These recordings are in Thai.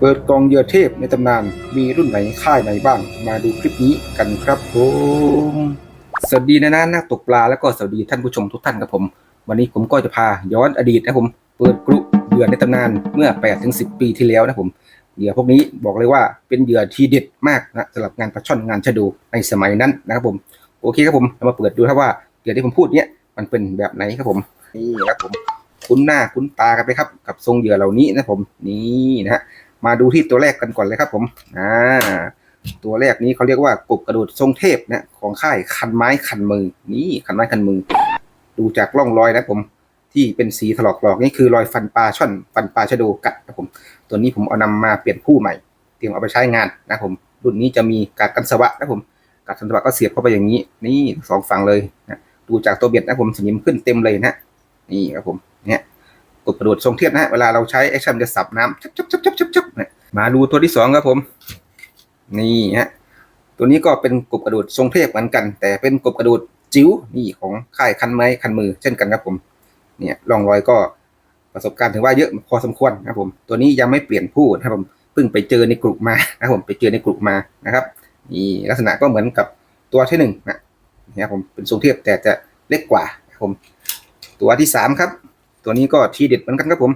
เปิดกองเหยื่อเทพในตำนานมีรุ่นไหนค่ายไหนบ้าง มาดูคลิปนี้กันครับผมสวัสดีนะนะนักตกปลาแล้วก็สวัสดีท่านผู้ชมทุกท่านครับผม วันนี้ผมก็จะพาย้อนอดีตนะครับผมเปิดกลุ่เหยื่อในตำนานเมื่อ8ถึง10 ปีที่แล้วนะครับผมเหยื่อพวกนี้บอกเลยว่าเป็นเหยื่อที่เด็ดมากนะสำหรับงานปลาช่อนงานชะโดูในสมัยนั้นนะครับผมโอเคครับผมเรามาเปิดดูครับว่าเหยื่อที่ผมพูดเนี้ยมันเป็นแบบไหนครับผมนี่ครับผมคุ้นหน้าคุ้นตากันไปครับ กับทรงเหยื่อเหล่านี้นะครับผมนี่นะฮะ มาดูที่ตัวแรกกันก่อนเลยครับผมอ่าตัวแรกนี้เขาเรียกว่ากบกระโดดทรงเทพนะของค่ายคันไม้คันมือนี่คันไม้คันมือ ดูจากร่องรอยนะผมที่เป็นสีถลอกหลอกนี่คือรอยฟันปลาช่อนฟันปลาชะโดกัดนะผม ตัวนี้ผมเอานำมาเปลี่ยนผู้ใหม่ เตรียมเอาไปใช้งานนะผม รุ่นนี้จะมีการกันสวะนะผมการกันสวะก็เสียบเข้าไปอย่างนี้ นี่สองฝั่งเลยนะดูจากตัวเบ็ดนะผมสนิมขึ้นเต็มเลยนะนี่ครับผมเนี่ย กดกระโดดทรงเทียบนะฮะเวลาเราใช้แอคชั่นจะสับน้ำชับชับชับชับชับชับเนี่ยมาดูตัวที่สองครับผม นี่ฮะตัวนี้ก็เป็นกบกระโดดทรงเทพเหมือนกัน แต่เป็นกบกระโดดจิ๋วนี่ของค่ายคันไม้คันมือเช่นกันครับผม เนี่ยร่องรอยก็ประสบการณ์ถือว่าเยอะพอสมควรนะครับผม ตัวนี้ยังไม่เปลี่ยนผู้นะครับผมเพิ่งไปเจอในกลุ่มมานะครับผมไปเจอในกลุ่มมานะครับนี่ลักษณะก็เหมือนกับตัวที่หนึ่งนะเนี่ยผมเป็นทรงเทียบแต่จะเล็กกว่านะครับผม ตัวที่สามครับ ตัวนี้ก็ทีเด็ดเหมือนกันครับผม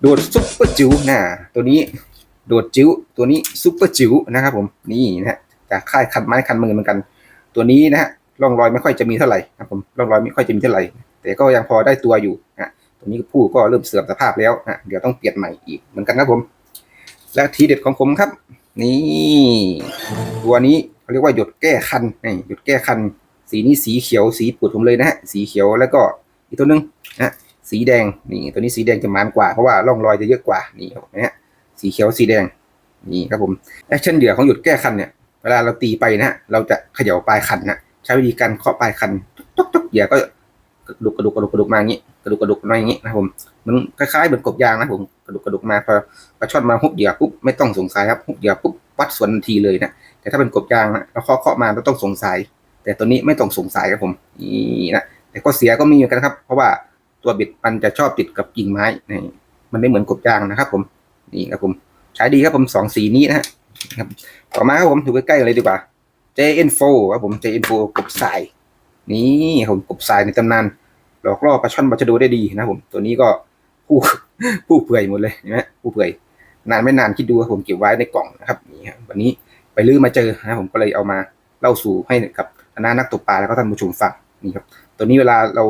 โดดซุปเปอร์จิ๋วนะตัวนี้โดดจิ๋วตัวนี้ซุปเปอร์จิ๋วนะครับผมนี่นะฮะจากค่ายคันไม้คันมือเหมือนกัน ตัวนี้นะฮะร่องรอยไม่ค่อยจะมีเท่าไหร่นะครับผมร่องรอยไม่ค่อยจะมีเท่าไหร่ แต่ก็ยังพอได้ตัวอยู่นะตัวนี้ผู้ก็เริ่มเสื่อมสภาพแล้วนะเดี๋ยวต้องเปลี่ยนใหม่อีกเหมือนกันครับผม และทีเด็ดของผมครับ นี่ ตัวนี้เขาเรียกว่าหยดแก้คันนี่หยดแก้คัน สีนี้สีเขียวสีปูดผมเลยนะฮะสีเขียวแล้วก็ อีกตัวหนึ่งนะสีแดงนี่ตัวนี้สีแดงจะมันกว่าเพราะว่าร่องรอยจะเยอะกว่านี่ครับนะฮะสีเขียวสีแดงนี่ครับผมแอคชั่นเดือของหยุดแก้คันเนี่ยเวลาเราตีไปนะฮะเราจะเขย่าปลายคันนะใช้วิธีการเคาะปลายคันตุ๊กตุ๊กเหยื่อก็กระดุกกระดุกกระดุกกระดุกมาอย่างนี้กระดุกกระดุกมาอย่างนี้นะครับผมมันคล้ายๆเหมือนกบยางนะผมกระดุกกระดุกมาพอปลาช่อนมาฮุบเหยื่อปุ๊บไม่ต้องสงสัยครับฮุบเหยื่อปุ๊บวัดส่วนทันทีเลยนะแต่ถ้าเป็นกบยางนะเราเคาะเคาะมาเราต้องสงสัย แต่ตัวนี้ไม่ต้องสงสัยครับผมนี่นะ แต่ก็เสียก็มีเหมือนกันครับ เพราะว่าตัวบิดมันจะชอบติดกับกิ่งไม้นี่มันไม่เหมือนกบยางนะครับ ผมนี่ครับผมใช้ดีครับผมสองสีนี้นะครับ ต่อมาครับผมดูใกล้ๆเลยดีกว่า JN4 ครับผม JN4 กบทรายนี่ผมกบทรายในตำนานหลอกล่อปลาช่อนปลาชะโดได้ดีนะผมตัวนี้ก็ผู้ผู้เปื่อยหมดเลยเห็นไหมผู้เปื่อยนานไม่นานคิดดูครับผมเก็บไว้ในกล่องนะครับนี่ครับวันนี้ไปลื้อมาเจอนะครับผมก็เลยเอามาเล่าสู่ให้กับคณะนักตกปลาแล้วก็ท่านผู้ชมฟังนี่ครับ ตัวนี้เวลาเรา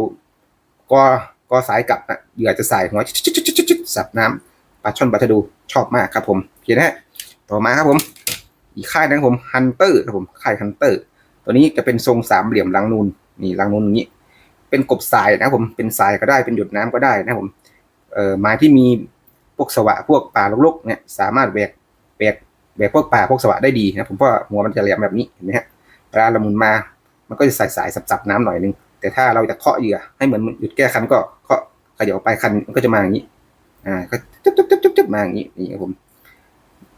ก็ก็สายกลับนะเหยื่อจะสายหัวจุดๆๆสับน้ำปลาช่อนปลาทะดูชอบมากครับผมโอเคนะฮะต่อมาครับผม อีกค่ายนะครับผมฮันเตอร์ครับผมค่ายฮันเตอร์ตัวนี้จะเป็นทรงสามเหลี่ยมลังนูนนี่ลังนูนอย่างนี้ เป็นกบทรายนะครับผมเป็นทรายก็ได้เป็นหยดน้ำก็ได้นะครับผมเอ่อไม้ที่มีพวกสวะพวกป่าลกๆเนี่ยสามารถแบกแบกแบกพวกป่าพวกสวะได้ดีนะผมเพราะว่าหัวมันจะแหลมแบบนี้เห็นไหมฮะเวลาเราหมุนมา มันก็จะใส่สายสับๆน้ำหน่อยนึง แต่ถ้าเราจะเคาะเหยื่อให้เหมือนหยุดแก้คันก็เคาะเขย่าปคันมันก็จะมาอย่างนี้ อ่าก็จุ๊บจุ๊บจุ๊บจุ๊บจุ๊บมาอย่างนี้นี่ครับผม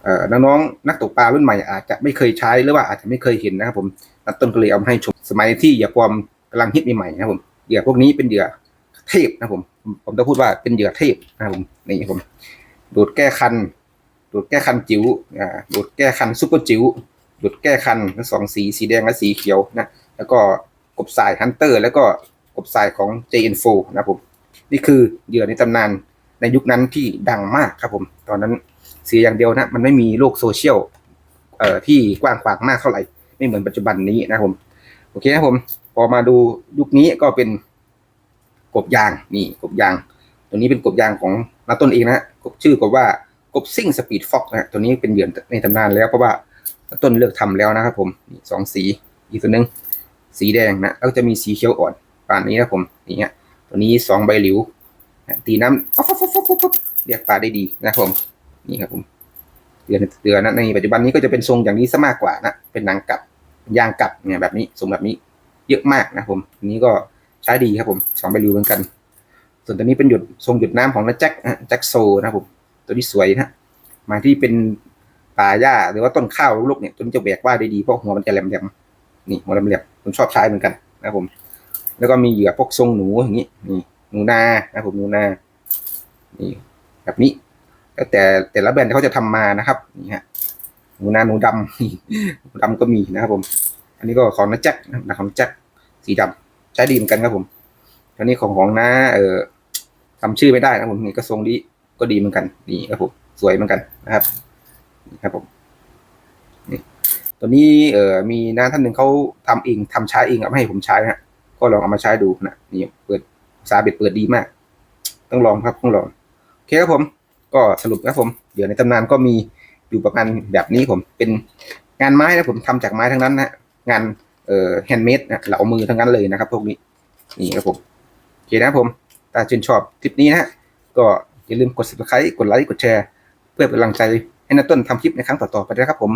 เอ่อน้องๆนักตกปลารุ่นใหม่อาจจะไม่เคยใช้หรือว่าอาจจะไม่เคยเห็นนะครับผมนักต้นก็เลยเอามาให้ชมสมัยที่เหยื่อปลอมกำลังฮิตใหม่ๆนะครับผมเหยื่อพวกนี้เป็นเหยื่อเทพนะครับผม ผมต้องพูดว่าเป็นเหยื่อเทพนะครับผมนี่ครับผมดูดแก้คันดูดแก้คันจิ๋วอ่าดูดแก้คันซุปเปอร์จิ๋วหยุดแก้คันทั้งสองสีสีแดงและสีเขียวนะแล้วก็ กบสายฮันเตอร์ แล้วก็กบสายของ JN4 นะครับผมนี่คือเหยื่อในตำนานในยุคนั้นที่ดังมากครับผม ตอนนั้นเสียอย่างเดียวนะ มันไม่มีโลกโซเชียลเอ่อที่กว้างขวางมากเท่าไหร่ ไม่เหมือนปัจจุบันนี้นะครับผม โอเคนะครับผม พอมาดูยุคนี้ก็เป็นกบยางนี่กบยาง ตัวนี้เป็นกบยางของนาต้นเองนะกบชื่อกบว่ากบซิ่งสปีดฟ็อกนะตัวนี้เป็นเหยื่อในตำนานแล้วเพราะว่าต้นเลือกทำแล้วนะครับผมนี่สองสีอีกตัวหนึง สีแดงนะแล้วก็จะมีสีเขียวอ่อนป่านนี้นะผมนี่ฮะตัวนี้สองใบหลิวนะตีน้ำป๊อปป๊อปป๊อปป๊อปป๊อปเรียกปลาได้ดีนะครับผมนี่ครับผมเดือนเดือนนะในปัจจุบันนี้ก็จะเป็นทรงอย่างนี้ซะมากกว่านะเป็นหนังกลับยางกลับเนี่ยแบบนี้ทรงแบบนี้เยอะมากนะครับผมอันนี้ก็ใช้ดีครับผมสองใบหลิวเหมือนกัน ส่วนตัวนี้เป็นหยดทรงหยดน้ำของนัแจ็คนะแจ็คโซนะครับผมตัวนี้สวยนะมาที่เป็นป่าหญ้าหรือว่าต้นข้าวลูกๆเนี่ยต้นจะแบกว่าได้ดีเพราะหัวมันจะแหลมๆ นี่หัวแหลมๆผมชอบใช้เหมือนกันนะครับผม แล้วก็มีเหยื่อพวกทรงหนูอย่างนี้นี่หนูนานะผมหนูนานี่แบบนี้แล้วแต่แต่ละแบรนด์เขาจะทำมานะครับนี่ฮะหนูนาหนูดำหนูดำก็มีนะครับผม อันนี้ก็ของน้าแจ็คนะครับของแจ็คสีดำใช้ดีเหมือนกันครับผมตอนนี้ของของน้าเอ่อทำชื่อไม่ได้นะผมนี่ก็ทรงดีก็ดีเหมือนกันนี่ครับผมสวยเหมือนกันนะครับนี่ครับผม ตัวนี้เอ่อมีน้าท่านหนึ่งเขาทำเองทำใช้เองเอาให้ผมใช้นะก็ลองเอามาใช้ดูนะนี่เปิดซาเบ็ดเปิดดีมาก ต้องลองครับต้องลองโอเคครับผม ก็สรุปนะครับผมเดี๋ยวในตำนานก็มีอยู่ประมาณแบบนี้ผมเป็นงานไม้นะผมทำจากไม้ทั้งนั้นนะงานเอ่อแฮนด์เมดนะเหลามือทั้งนั้นเลยนะครับ พวกนี้นี่ครับผมโอเคนะผมถ้าชื่นชอบคลิปนี้นะฮะก็อย่าลืมกด subscribe กดไลค์กดแชร์ เพื่อเป็นกำลังใจ ให้นาต้นทำคลิปในครั้งต่อๆไปนะครับผม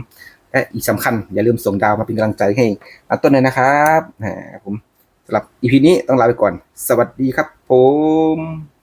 และอีกสำคัญอย่าลืมส่งดาวมาเป็นกำลังใจให้นาต้นเลยนะครับผมสำหรับอีพีนี้ต้องลาไปก่อน สวัสดีครับผม